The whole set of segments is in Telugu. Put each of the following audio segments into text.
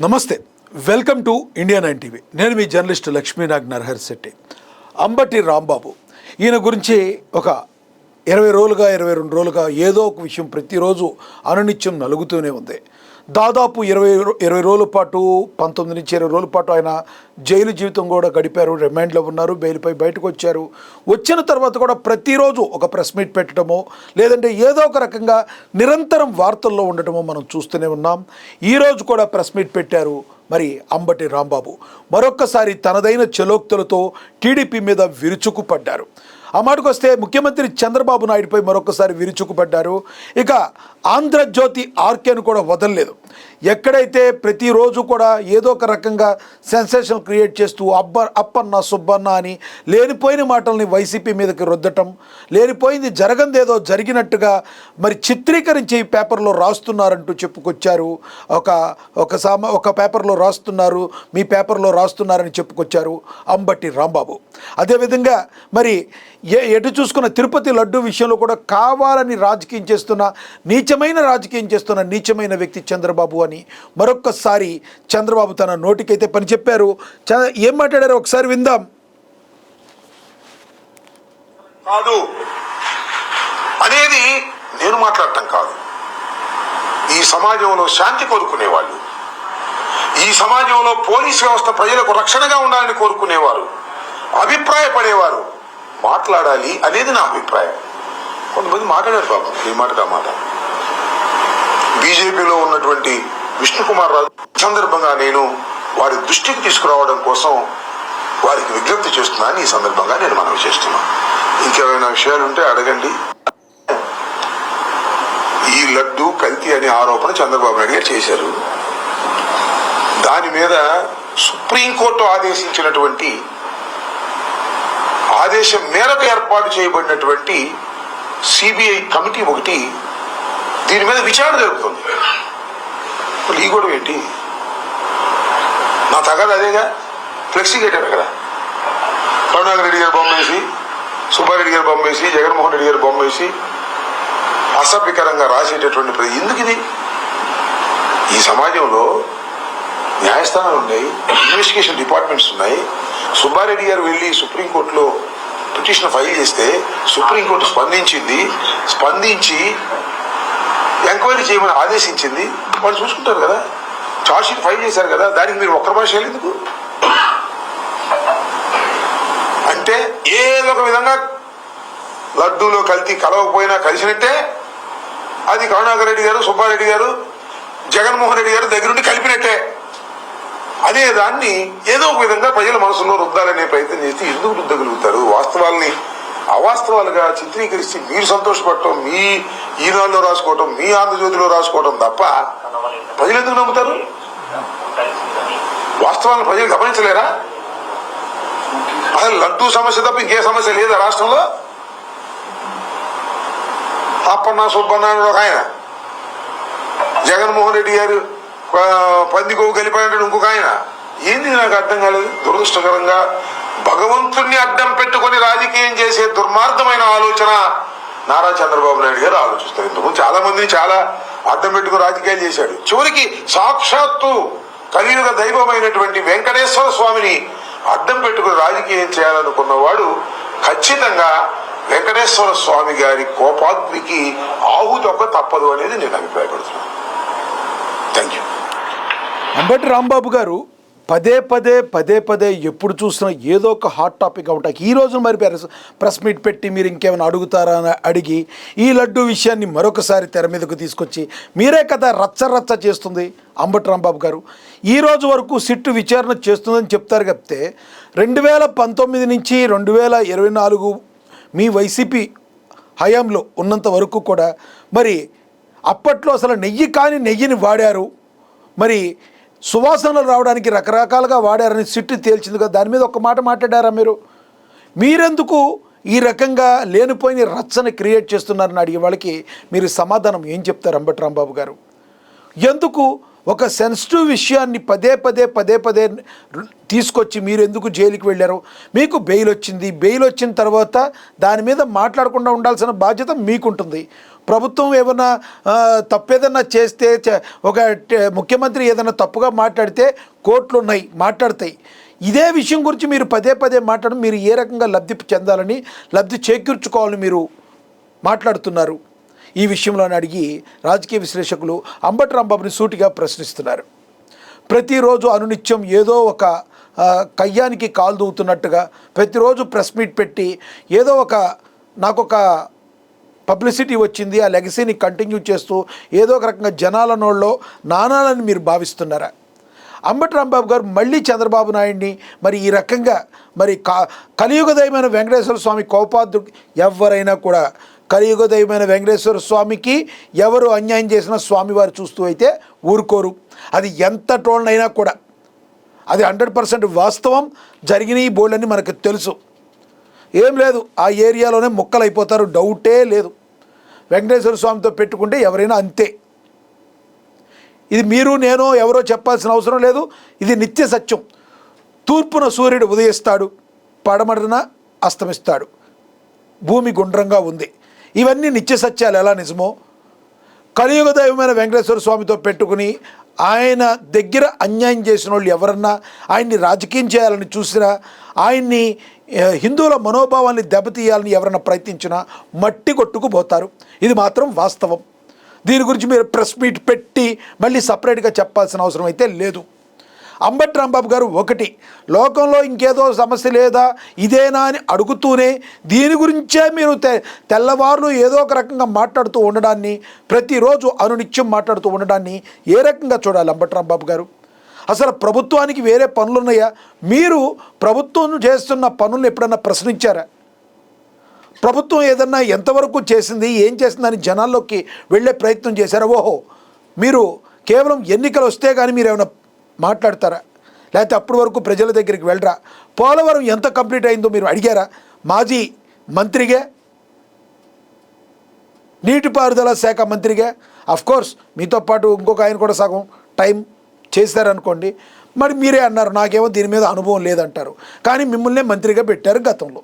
నమస్తే. Welcome to India nine TV. నేను మీ జర్నలిస్ట్ లక్ష్మీనాగ్ నరహరి శెట్టి. అంబటి రాంబాబు. ఈయన గురించి ఒక ఇరవై రోజులుగా ఇరవై రెండు రోజులుగా ఏదో ఒక విషయం ప్రతిరోజు అనునిత్యం నలుగుతూనే ఉంది. దాదాపు ఇరవై ఇరవై రోజుల పాటు పంతొమ్మిది నుంచి ఇరవై రోజుల పాటు ఆయన జైలు జీవితం కూడా గడిపారు రిమాండ్లో ఉన్నారు బెయిల్పై బయటకు వచ్చారు వచ్చిన తర్వాత కూడా ప్రతిరోజు ఒక ప్రెస్ మీట్ పెట్టడమో లేదంటే ఏదో ఒక రకంగా నిరంతరం వార్తల్లో ఉండటమో మనం చూస్తూనే ఉన్నాం. ఈరోజు కూడా ప్రెస్ మీట్ పెట్టారు మరి అంబటి రాంబాబు. మరొక్కసారి తనదైన చెలోక్తులతో టీడీపీ మీద విరుచుకుపడ్డారు. ఆ మాటకు వస్తే ముఖ్యమంత్రి చంద్రబాబు నాయుడుపై మరొకసారి విరుచుకుపడ్డారు. ఇక ఆంధ్రజ్యోతి ఆర్కేను కూడా వదలలేదు. ఎక్కడైతే ప్రతిరోజు కూడా ఏదో ఒక రకంగా సెన్సేషన్ క్రియేట్ చేస్తూ అబ్బ అప్పన్న సుబ్బన్న అని లేనిపోయిన మాటల్ని వైసీపీ మీదకి రుద్దటం లేనిపోయింది జరగందేదో జరిగినట్టుగా మరి చిత్రీకరించి పేపర్లో రాస్తున్నారంటూ చెప్పుకొచ్చారు. ఒక ఒక సామ ఒక పేపర్లో రాస్తున్నారు మీ పేపర్లో రాస్తున్నారని చెప్పుకొచ్చారు అంబట్టి రాంబాబు. అదేవిధంగా మరి ఏ ఎటు చూసుకున్న తిరుపతి లడ్డు విషయంలో కూడా కావాలని రాజకీయం చేస్తున్న నీచమైన రాజకీయం చేస్తున్న నీచమైన వ్యక్తి చంద్రబాబు అని మరొక్కసారి చంద్రబాబు తన నోటికైతే పని చెప్పారు. చ- ఏం మాట్లాడారో ఒకసారి విందాం. కాదు. అనేది నేను మాట్లాడటం కాదు. ఈ సమాజంలో శాంతి కోరుకునేవాళ్ళు. ఈ సమాజంలో పోలీస్ వ్యవస్థ ప్రజలకు రక్షణగా ఉండాలని కోరుకునేవారు. అభిప్రాయపడేవారు. మాట్లాడాలి అనేది నా అభిప్రాయం. కొంతమంది మాట్లాడారు బాబు ఈ మాట మాట. బీజేపీలో ఉన్నటువంటి విష్ణుకుమార్ రాజు సందర్భంగా నేను వారి దృష్టికి తీసుకురావడం కోసం వారికి విజ్ఞప్తి చేస్తున్నాను ఈ సందర్భంగా నేను మనవి చేస్తున్నాను ఇంకేమైనా విషయాలు ఉంటే అడగండి. ఈ లడ్డు కల్తీ అనే ఆరోపణ చంద్రబాబు నాయుడు గారు చేశారు. దాని మీద సుప్రీంకోర్టు ఆదేశించినటువంటి ఆదేశం మేరకు ఏర్పాటు చేయబడినటువంటి సిబిఐ కమిటీ ఒకటి దీని మీద విచారణ జరుగుతుంది మరి ఈ గొడవ ఏంటి? నా తగదు అదేగా? ఫ్లెక్సీ కట్టారు అక్కడ. కరుణాకర్ రెడ్డి గారు బొమ్మ వేసి సుబ్బారెడ్డి గారు బొమ్మ వేసి జగన్మోహన్ రెడ్డి గారు బొమ్మ వేసి అసభ్యకరంగా రాసేటటువంటి ప్రతి ఎందుకు ఇది? ఈ సమాజంలో న్యాయస్థానాలు ఉన్నాయి ఇన్వెస్టిగేషన్ డిపార్ట్మెంట్స్ ఉన్నాయి. సుబ్బారెడ్డి గారు వెళ్ళి సుప్రీంకోర్టులో పిటిషన్ ఫైల్ చేస్తే సుప్రీంకోర్టు స్పందించింది. స్పందించి ఎంక్వైరీ చేయమని ఆదేశించింది. వాళ్ళు చూసుకుంటారు కదా. చార్జ్షీట్ ఫైల్ చేశారు కదా. దానికి మీరు ఒక్కరి భాష ఎందుకు? అంటే ఏదో ఒక విధంగా లడ్డూలో కల్తీ కలవకపోయినా కలిసినట్టే అది కరుణాకర్ రెడ్డి గారు సుబ్బారెడ్డి గారు జగన్మోహన్ రెడ్డి గారు దగ్గరుండి కలిపినట్టే. అదే దాన్ని ఏదో ఒక విధంగా ప్రజల మనసులో రుద్దాలనే ప్రయత్నం చేసి ఎందుకు రుద్దగలుగుతారు? వాస్తవాల్ని అవాస్తవాలుగా చిత్రీకరిస్తే మీరు సంతోషపడటం మీ ఈనాడులో రాసుకోవటం మీ ఆంధ్రజ్యోతిలో రాసుకోవటం తప్ప ప్రజలు ఎందుకు నమ్ముతారు? వాస్తవాలను ప్రజలు గమనించలేరా? అసలు లడ్డూ సమస్య తప్ప ఇంకే సమస్య లేదా రాష్ట్రంలో? అప్పన్న సుబ్బన్న ఒక ఆయన. జగన్మోహన్ రెడ్డి గారు పందికోవు పందికొవ్వు ఇంకొక ఆయన. ఏంది నాకు అర్థం కాలేదు? దురదృష్టకరంగా భగవంతుణ్ణి అడ్డం పెట్టుకొని రాజకీయం చేసే దుర్మార్గమైన ఆలోచన నారా చంద్రబాబు నాయుడు గారు ఆలోచిస్తారు. ఇంతకు చాలా మంది చాలా అడ్డం పెట్టుకుని రాజకీయాలు చేశాడు చివరికి సాక్షాత్తు కలియుగ దైవమైనటువంటి వెంకటేశ్వర స్వామిని అడ్డం పెట్టుకుని రాజకీయం చేయాలనుకున్నవాడు ఖచ్చితంగా వెంకటేశ్వర స్వామి గారి కోపాగ్నికి ఆహుతొక్క తప్పదు అనేది నేను అభిప్రాయపడుతున్నాను. థ్యాంక్ యూ అంబటి రాంబాబు గారు పదే పదే పదే పదే ఎప్పుడు చూసినా ఏదో ఒక హాట్ టాపిక్ అవుతాయి ఈ రోజు మరి ప్రెస్ ప్రెస్ మీట్ పెట్టి మీరు ఇంకేమైనా అడుగుతారా అని అడిగి ఈ లడ్డు విషయాన్ని మరొకసారి తెర మీదకు తీసుకొచ్చి మీరే కదా రచ్చ రచ్చ చేస్తుంది అంబటి రాంబాబు గారు. ఈ రోజు వరకు సిట్టు విచారణ చేస్తుందని చెప్తారు చెప్తే రెండు వేల పంతొమ్మిది నుంచి రెండు వేల ఇరవై నాలుగు మీ వైసీపీ హయాంలో ఉన్నంత వరకు కూడా మరి అప్పట్లో అసలు నెయ్యి కాని నెయ్యిని వాడారు. మరి సువాసనలు రావడానికి రకరకాలుగా వాడారని సిట్టు తేల్చింది కదా దాని మీద ఒక మాట మాట్లాడారా మీరు? మీరెందుకు ఈ రకంగా లేనిపోయిన రచ్చని క్రియేట్ చేస్తున్నారని అడిగే వాళ్ళకి మీరు సమాధానం ఏం చెప్తారు అంబటి రాంబాబు గారు? ఎందుకు ఒక సెన్సిటివ్ విషయాన్ని పదే పదే పదే పదే తీసుకొచ్చి మీరు ఎందుకు జైలుకి వెళ్ళారు? మీకు బెయిల్ వచ్చింది. బెయిల్ వచ్చిన తర్వాత దాని మీద మాట్లాడకుండా ఉండాల్సిన బాధ్యత మీకుంటుంది. ప్రభుత్వం ఏమైనా తప్పేదన్నా చేస్తే చ- ఒక ముఖ్యమంత్రి ఏదైనా తప్పుగా మాట్లాడితే కోర్టులు ఉన్నాయి మాట్లాడతాయి. ఇదే విషయం గురించి మీరు పదే పదే మాట్లాడడం మీరు ఏ రకంగా లబ్ధి చెందాలని లబ్ధి చేకూర్చుకోవాలని మీరు మాట్లాడుతున్నారు. ఈ విషయంలోని అడిగి రాజకీయ విశ్లేషకులు అంబటి రాంబాబుని సూటిగా ప్రశ్నిస్తున్నారు. ప్రతిరోజు అనునిత్యం ఏదో ఒక కయ్యానికి కాలు దూవుతున్నట్టుగా ప్రతిరోజు ప్రెస్ మీట్ పెట్టి ఏదో ఒక నాకు ఒక పబ్లిసిటీ వచ్చింది ఆ లెగసీని కంటిన్యూ చేస్తూ ఏదో ఒక రకంగా జనాల నోళ్ళలో నానాలని మీరు భావిస్తున్నారా? అంబటి రాంబాబు గారు మళ్ళీ చంద్రబాబు నాయుడిని మరి ఈ రకంగా మరి కా కలియుగదయమైన వెంకటేశ్వర స్వామి కోపాద్రుడు ఎవరైనా కూడా కలియుగ దైవమైన వెంకటేశ్వర స్వామికి ఎవరు అన్యాయం చేసినా స్వామివారు చూస్తూ అయితే ఊరుకోరు. అది ఎంత టోళ్ళనైనా కూడా. అది హండ్రెడ్ పర్సెంట్ వాస్తవం. జరిగిన ఈ బోర్డుని మనకు తెలుసు. ఏం లేదు. ఆ ఏరియాలోనే మొక్కలు అయిపోతారు డౌటే లేదు. వెంకటేశ్వర స్వామితో పెట్టుకుంటే ఎవరైనా అంతే. ఇది మీరు నేను ఎవరో చెప్పాల్సిన అవసరం లేదు. ఇది నిత్య సత్యం. తూర్పున సూర్యుడు ఉదయిస్తాడు. పడమరన అస్తమిస్తాడు. భూమి గుండ్రంగా ఉంది. ఇవన్నీ నిత్య సత్యాలు ఎలా నిజమో? కలియుగ దైవమైన వెంకటేశ్వర స్వామితో పెట్టుకుని ఆయన దగ్గర అన్యాయం చేసిన వాళ్ళు ఎవరన్నా ఆయన్ని రాజకీయం చేయాలని చూసినా ఆయన్ని హిందువుల మనోభావాన్ని దెబ్బతీయాలని ఎవరన్నా ప్రయత్నించినా మట్టి కొట్టుకుపోతారు ఇది మాత్రం వాస్తవం. దీని గురించి మీరు ప్రెస్ మీట్ పెట్టి మళ్ళీ సపరేట్గా చెప్పాల్సిన అవసరం అయితే లేదు. అంబటి రాంబాబు గారు ఒకటి. లోకంలో ఇంకేదో సమస్య లేదా ఇదేనా అని అడుగుతూనే దీని గురించే మీరు తె తెల్లవారులు ఏదో ఒక రకంగా మాట్లాడుతూ ఉండడాన్ని ప్రతిరోజు అనునిత్యం మాట్లాడుతూ ఉండడాన్ని ఏ రకంగా చూడాలి అంబటి రాంబాబు గారు? అసలు ప్రభుత్వానికి వేరే పనులు ఉన్నాయా మీరు ప్రభుత్వం చేస్తున్న పనులను ఎప్పుడన్నా ప్రశ్నించారా? ప్రభుత్వం ఏదన్నా ఎంతవరకు చేసింది ఏం చేసిందని జనాల్లోకి వెళ్ళే ప్రయత్నం చేశారా? ఓహో మీరు కేవలం ఎన్నికలు వస్తే కానీ మీరు ఏమైనా మాట్లాడతారా? లేకపోతే అప్పటి వరకు ప్రజల దగ్గరికి వెళ్ళరా? పోలవరం ఎంత కంప్లీట్ అయిందో మీరు అడిగారా? మాజీ మంత్రిగా? నీటిపారుదల శాఖ మంత్రిగా? కోర్స్ మీతో పాటు ఇంకొక ఆయన కూడా సగం టైం చేశారనుకోండి. మరి మీరే అన్నారు నాకేమో దీని మీద అనుభవం లేదంటారు. కానీ మిమ్మల్నే మంత్రిగా పెట్టారు గతంలో.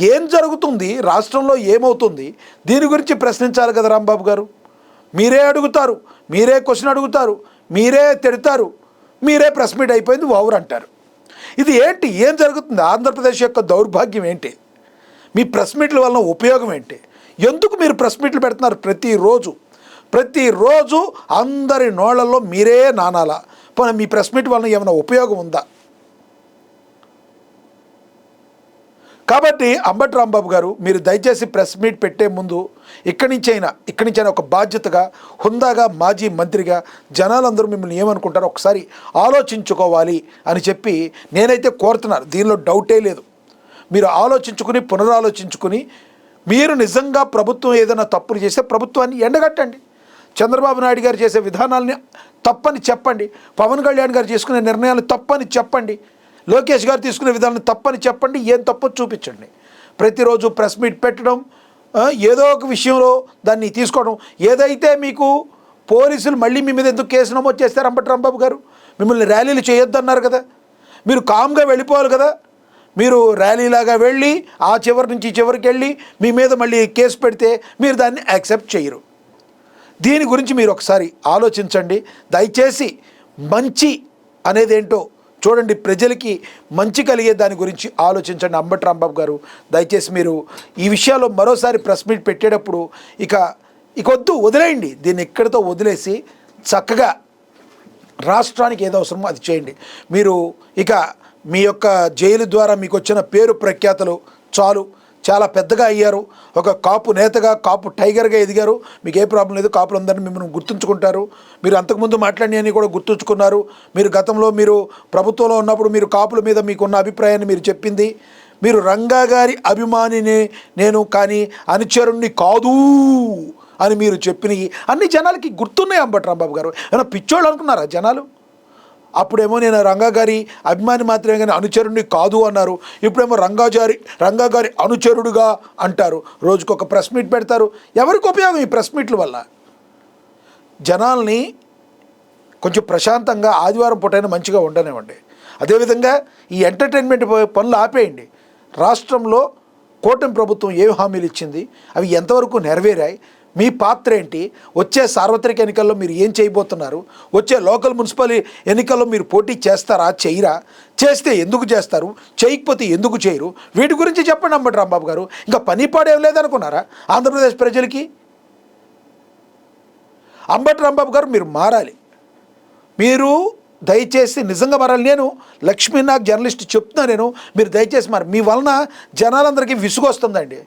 ఏం జరుగుతుంది? రాష్ట్రంలో ఏమవుతుంది? దీని గురించి ప్రశ్నించాలి కదా రాంబాబు గారు. మీరే అడుగుతారు. మీరే క్వశ్చన్ అడుగుతారు. మీరే తిడతారు. మీరే ప్రెస్ మీట్ అయిపోయింది ఓవర్ అంటారు. ఇది ఏంటి? ఏం జరుగుతుంది? ఆంధ్రప్రదేశ్ యొక్క దౌర్భాగ్యం ఏంటి? మీ ప్రెస్ మీట్ల వలన ఉపయోగం ఏంటి? ఎందుకు మీరు ప్రెస్ మీట్లు పెడుతున్నారు ప్రతిరోజు? ప్రతిరోజు అందరి నోళ్ళల్లో మీరే నానాలా? పోనీ మీ ప్రెస్ మీట్ వలన ఏమైనా ఉపయోగం ఉందా? కాబట్టి అంబటి రాంబాబు గారు మీరు దయచేసి ప్రెస్ మీట్ పెట్టే ముందు ఇక్కడి నుంచైనా ఇక్కడి నుంచైనా ఒక బాధ్యతగా హుందాగా మాజీ మంత్రిగా జనాలందరూ మిమ్మల్ని ఏమనుకుంటారో ఒకసారి ఆలోచించుకోవాలి అని చెప్పి నేనైతే కోరుతున్నాను దీనిలో డౌటే లేదు. మీరు ఆలోచించుకుని పునరాలోచించుకుని మీరు నిజంగా ప్రభుత్వం ఏదైనా తప్పులు చేస్తే ప్రభుత్వాన్ని ఎండగట్టండి. చంద్రబాబు నాయుడు గారు చేసే విధానాలని తప్పని చెప్పండి. పవన్ కళ్యాణ్ గారు చేసుకునే నిర్ణయాలు తప్పని చెప్పండి. లోకేష్ గారు తీసుకునే విధానం తప్పని చెప్పండి ఏం తప్పో చూపించండి. ప్రతిరోజు ప్రెస్ మీట్ పెట్టడం ఏదో ఒక విషయంలో దాన్ని తీసుకోవడం. ఏదైతే మీకు పోలీసులు మళ్ళీ మీ మీద ఎందుకు కేసు నమోదు చేస్తారు అంబటి రాంబాబు గారు? మిమ్మల్ని ర్యాలీలు చేయొద్దన్నారు కదా. మీరు కామ్గా వెళ్ళిపోవాలి కదా. మీరు ర్యాలీలాగా వెళ్ళి ఆ చివరి నుంచి చివరికి వెళ్ళి మీ మీద మళ్ళీ కేసు పెడితే మీరు దాన్ని యాక్సెప్ట్ చేయరు. దీని గురించి మీరు ఒకసారి ఆలోచించండి. దయచేసి మంచి అనేది ఏంటో చూడండి ప్రజలకి మంచి కలిగే దాని గురించి ఆలోచించండి. అంబటి రాంబాబు గారు దయచేసి మీరు ఈ విషయాల్లో మరోసారి ప్రెస్ మీట్ పెట్టేటప్పుడు ఇక ఇక వద్దు వదిలేయండి. దీన్ని ఎక్కడితో వదిలేసి చక్కగా రాష్ట్రానికి ఏదో అవసరమో అది చేయండి. మీరు ఇక మీ యొక్క జైలు ద్వారా మీకు వచ్చిన పేరు ప్రఖ్యాతలు చాలు. చాలా పెద్దగా అయ్యారు. ఒక కాపు నేతగా కాపు టైగర్గా ఎదిగారు. మీకు ఏ ప్రాబ్లం లేదు కాపులందరినీ మిమ్మల్ని గుర్తుంచుకుంటారు. మీరు అంతకుముందు మాట్లాడినవన్నీ కూడా గుర్తుంచుకున్నారు. మీరు గతంలో మీరు ప్రభుత్వంలో ఉన్నప్పుడు మీరు కాపుల మీద మీకున్న అభిప్రాయాన్ని మీరు చెప్పింది. మీరు రంగా గారి అభిమానిని నేను కానీ అనుచరుణ్ణి కాదు అని మీరు చెప్పినవి అన్ని జనాలకి గుర్తున్నాయి అంబటి రాంబాబు గారు. ఏమైనా పిచ్చోళ్ళు అనుకున్నారా జనాలు? అప్పుడేమో నేను రంగా గారి అభిమాని మాత్రమే కానీ అనుచరుడిని కాదు అన్నారు. ఇప్పుడేమో రంగాచారి రంగా గారి అనుచరుడుగా అంటారు. రోజుకొక ప్రెస్ మీట్ పెడతారు. ఎవరికి ఉపయోగం ఈ ప్రెస్ మీట్ల వల్ల? జనాల్ని కొంచెం ప్రశాంతంగా ఆదివారం పూటైనా మంచిగా ఉండనివ్వండి. అదేవిధంగా ఈ ఎంటర్టైన్మెంట్ పనులు ఆపేయండి. రాష్ట్రంలో కూటమి ప్రభుత్వం ఏ హామీలు ఇచ్చింది? అవి ఎంతవరకు నెరవేరాయి? మీ పాత్ర ఏంటి? వచ్చే సార్వత్రిక ఎన్నికల్లో మీరు ఏం చేయబోతున్నారు? వచ్చే లోకల్ మున్సిపల్ ఎన్నికల్లో మీరు పోటీ చేస్తారా చేయరా? చేస్తే ఎందుకు చేస్తారు? చేయకపోతే ఎందుకు చేయరు? వీటి గురించి చెప్పండి అంబటి రాంబాబు గారు. ఇంకా పని పాడేం లేదనుకున్నారా ఆంధ్రప్రదేశ్ ప్రజలకి? అంబటి రాంబాబు గారు మీరు మారాలి. మీరు దయచేసి నిజంగా మారాలి. నేను లక్ష్మీనాథ్ జర్నలిస్ట్ చెప్తున్నా నేను. మీరు దయచేసి మరి మీ వలన జనాలందరికీ విసుగొస్తుందండి.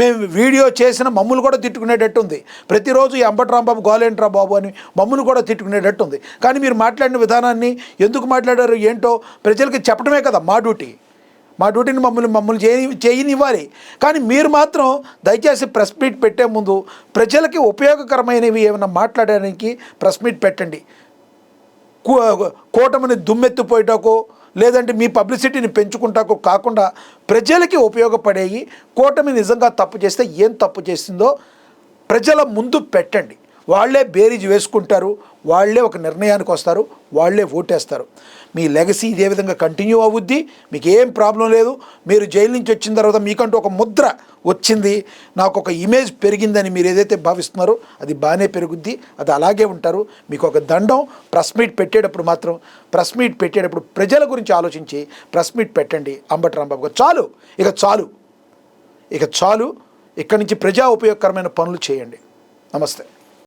మేము వీడియో చేసిన మమ్మల్ని కూడా తిట్టుకునేటట్టు ఉంది. ప్రతిరోజు ఈ అంబటి గోలేంట్రా బాబు అని మమ్మల్ని కూడా తిట్టుకునేటట్టు ఉంది. కానీ మీరు మాట్లాడిన విధానాన్ని ఎందుకు మాట్లాడారు ఏంటో ప్రజలకి చెప్పడమే కదా మా డ్యూటీ. మా డ్యూటీని మమ్మల్ని మమ్మల్ని చేయ చేయనివ్వాలి. కానీ మీరు మాత్రం దయచేసి ప్రెస్ మీట్ పెట్టే ముందు ప్రజలకి ఉపయోగకరమైనవి ఏమైనా మాట్లాడడానికి ప్రెస్ మీట్ పెట్టండి. కూటమిని దుమ్మెత్తిపోయటకో లేదంటే మీ పబ్లిసిటీని పెంచుకుంటాకో కాకుండా ప్రజలకి ఉపయోగపడేవి కూటమి నిజంగా తప్పు చేస్తే ఏం తప్పు చేసిందో ప్రజల ముందు పెట్టండి. వాళ్ళే బేరీజ్ వేసుకుంటారు వాళ్ళే ఒక నిర్ణయానికి వస్తారు వాళ్ళే ఓటేస్తారు. మీ లెగసీ ఇదే విధంగా కంటిన్యూ అవుద్ది మీకు ఏం ప్రాబ్లం లేదు మీరు జైలు నుంచి వచ్చిన తర్వాత మీకంటూ ఒక ముద్ర వచ్చింది నాకు ఒక ఇమేజ్ పెరిగిందని మీరు ఏదైతే భావిస్తున్నారో అది బాగానే పెరుగుద్ది అది అలాగే ఉంటారు. మీకు ఒక దండం ప్రెస్ మీట్ పెట్టేటప్పుడు మాత్రం ప్రెస్ మీట్ పెట్టేటప్పుడు ప్రజల గురించి ఆలోచించి ప్రెస్ మీట్ పెట్టండి. అంబటి రాంబాబు చాలు ఇక చాలు ఇక చాలు ఇక్కడి నుంచి ప్రజా ఉపయోగకరమైన పనులు చేయండి. నమస్తే.